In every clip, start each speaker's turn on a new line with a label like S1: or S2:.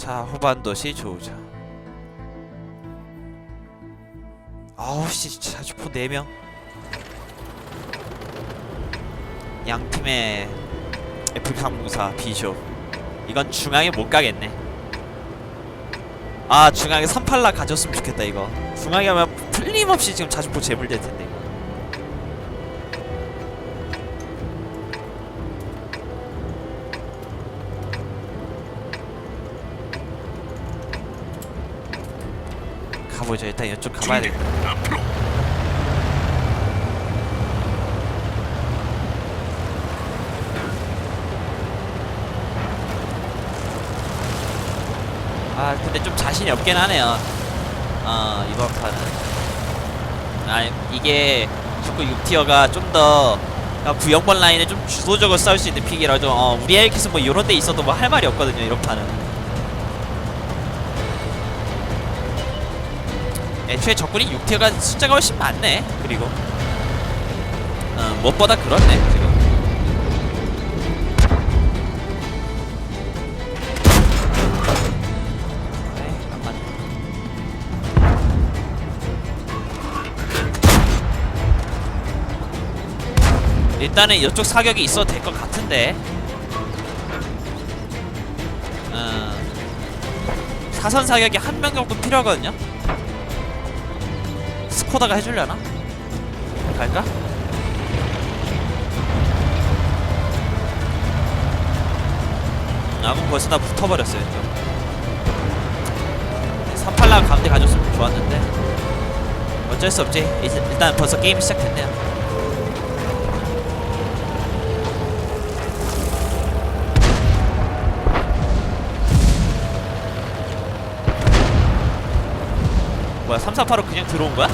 S1: 자 후반도시 조우자. 아우 씨 자주포 4명. 양팀의 F304 비숍 이건 중앙에 못 가겠네. 아 중앙에 38라 가졌으면 좋겠다 이거. 중앙에 하면 틀림없이 지금 자주포 재물될 텐데 가보죠. 일단 이쪽 가봐야 되겠다. 아 근데 좀 자신이 없긴 하네요. 어 이번 판은. 아 이게 자꾸 6티어가 좀 더 구형번 라인에 좀 주도적으로 싸울 수 있는 픽이라 좀 어, 우리 엘키스 뭐 이런 데 있어도 뭐 할 말이 없거든요 이런 판은 애초에 적군이 6티어가 숫자가 훨씬 많네. 그리고 어, 무엇보다 그렇네 지금. 맞네. 일단은 이쪽 사격이 있어도 될 것 같은데. 어, 사선 사격이 한 명 정도 필요하거든요. 스 코다가 해주려나? 갈까? 아군 벌써 다 붙어버렸어요 지금 38라 가운데 가졌으면 좋았는데 어쩔 수 없지 일단 벌써 게임이 시작됐네요 뭐야 3485 그냥 들어온 거야?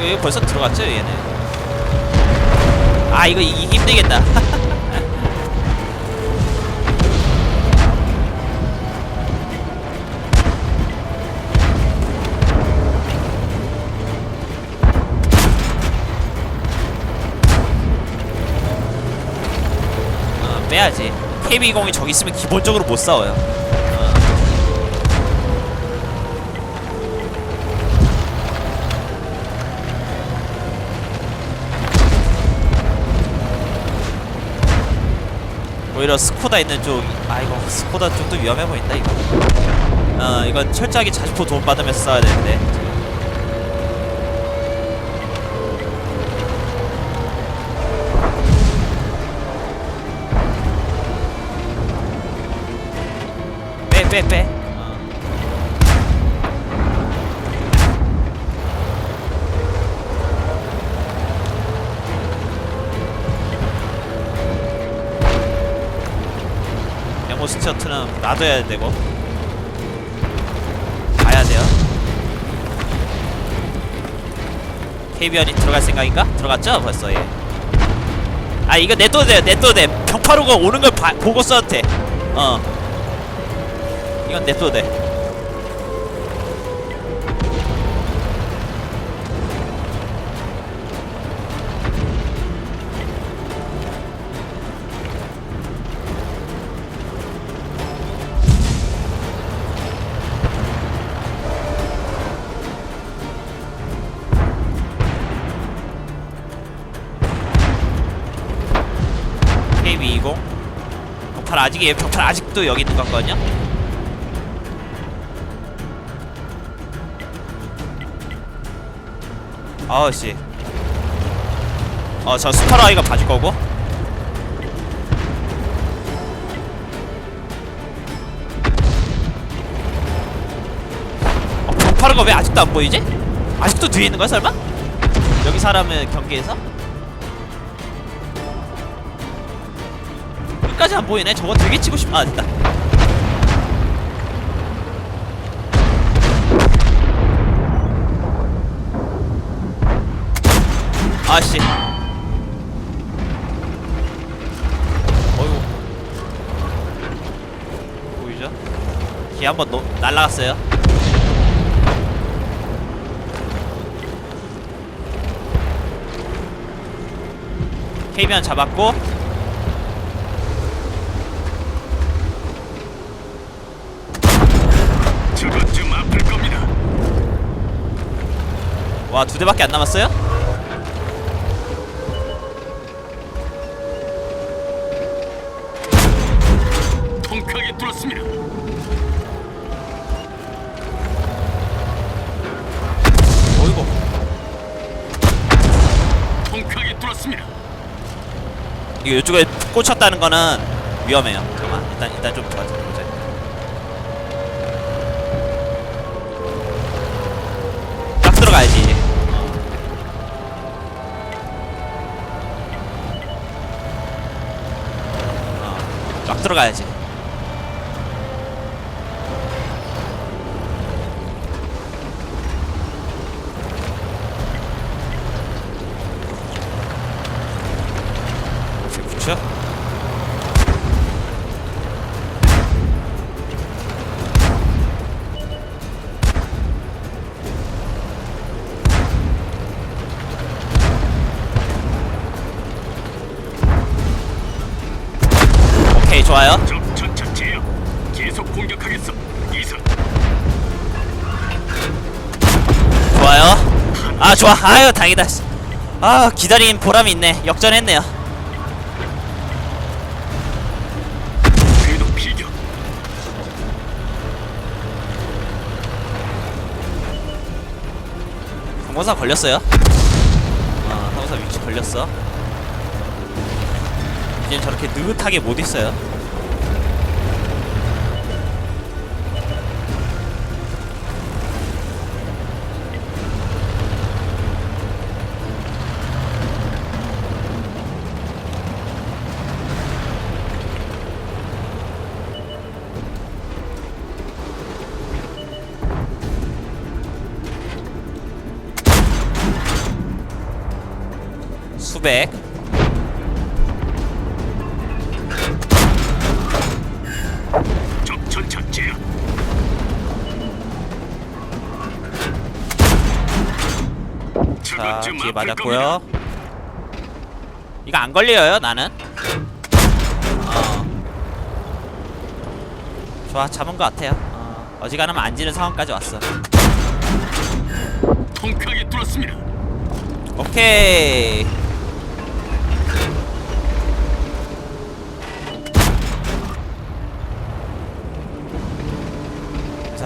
S1: 여기 벌써 들어갔죠 얘네? 아 이거 이기 힘들겠다. 어, 빼야지. KB20이 저기 있으면 기본적으로 못 싸워요 오히려 스코다 있는 쪽, 아 이거 스코다 쪽도 위험해 보인다 이거. 어 이건 철저하게 자주포 도움 받으면서 써야 되는데. 빼빼 빼. 어. 데모스처트는 놔둬야 되고 가야 돼요. KBR이 들어갈 생각인가? 들어갔죠? 벌써 예. 아 이거 냅둬도 돼요 냅둬도 돼 병파루가 오는 걸 봐- 보고 써도 돼어 이건 냅둬도 돼 KB20 병팔 아직이에요 병팔 아직도 여기 있는 것 같거든요 아우씨 어저 스파로 아이가 봐줄 거고 어, 병파르가 왜 아직도 안 보이지? 아직도 뒤에 있는 거야 설마? 여기 사람은 경기에서? 끝까지 안 보이네. 저거 되게 치고 싶. 아 됐다. 아씨. 어이구. 보이죠? 기 한번 놓 날라갔어요. 케이비안 잡았고 와 두 대밖에 안 남았어요?
S2: 통쾌하게 뚫었습니다.
S1: 어이구
S2: 통쾌하게 뚫었습니다.
S1: 이거 이쪽에 꽂혔다는 거는 위험해요 잠깐만 일단 일단 좀 도와주자 딱 들어가야지 어, 딱 들어가야지
S2: 공격하겠어. 이상.
S1: 좋아요 아 좋아 아유 다행이다 씨. 아 기다린 보람이 있네 역전했네요
S2: 궤도 피격.
S1: 항공사 걸렸어요 어 항공사 위치 걸렸어 이젠 저렇게 느긋하게 못 있어요 수백.
S2: 적 전차 제압.
S1: 자 뒤에 맞았고요. 이거 안 걸려요 나는? 어. 좋아 잡은 것 같아요. 어, 어지간하면 안 지는 상황까지 왔어.
S2: 통쾌하게 뚫었습니다.
S1: 오케이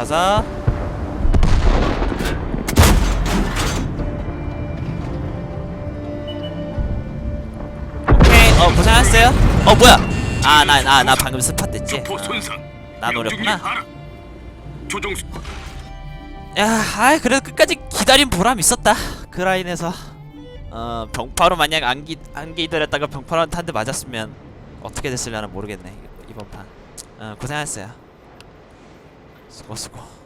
S1: 자자 오케이 어 고생하셨어요 어 뭐야 아 나 나 나 방금 스팟 됐지
S2: 포
S1: 어.
S2: 손상.
S1: 나 노렸구나.
S2: 명중률 하락. 조종
S1: 야, 아이 그래도 끝까지 기다린 보람 있었다. 그 라인에서 어 병파로 만약 안기 안기 기다렸다가 병파로한테 한대 맞았으면 어떻게 됐을려나 모르겠네 이- 이번 판. 어 고생하셨어요. 수고 수고.